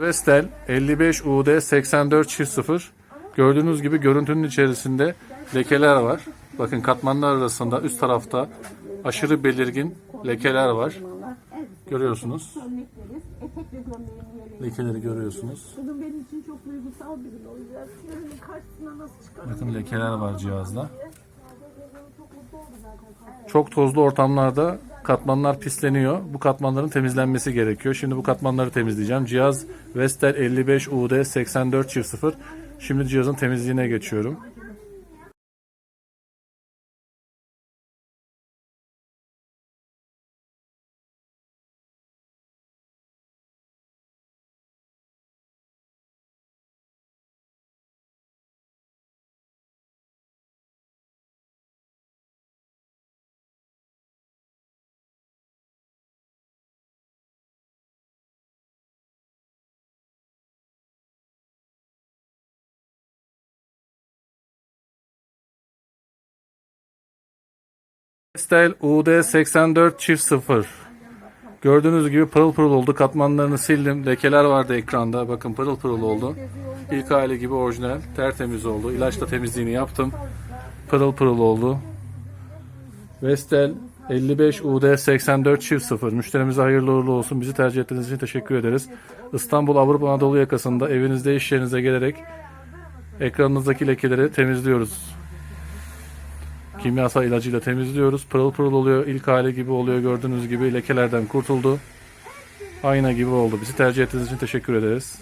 Vestel 55 UD 84 çift 0. Gördüğünüz gibi görüntünün içerisinde lekeler var. Bakın katmanlar arasında üst tarafta aşırı belirgin lekeler var. Görüyorsunuz. Lekeleri görüyorsunuz. Bakın lekeler var cihazda. Çok tozlu ortamlarda katmanlar pisleniyor. Bu katmanların temizlenmesi gerekiyor. Şimdi bu katmanları temizleyeceğim. Cihaz Vestel 55 UD 84 çift 0. Şimdi cihazın temizliğine geçiyorum. Vestel UD 84 çift 0. Gördüğünüz gibi pırıl pırıl oldu. Katmanlarını sildim. Lekeler vardı ekranda. Bakın pırıl pırıl oldu. İlk hali gibi orijinal. Tertemiz oldu. İlaçla temizliğini yaptım. Pırıl pırıl oldu. Vestel 55 UD 84 çift 0. Müşterimize hayırlı uğurlu olsun. Bizi tercih ettiğiniz için teşekkür ederiz. İstanbul Avrupa Anadolu yakasında evinizde iş yerinize gelerek ekranınızdaki lekeleri temizliyoruz kimyasal ilacıyla temizliyoruz. Pırıl pırıl oluyor. İlk hali gibi oluyor. Gördüğünüz gibi lekelerden kurtuldu. Ayna gibi oldu. Bizi tercih ettiğiniz için teşekkür ederiz.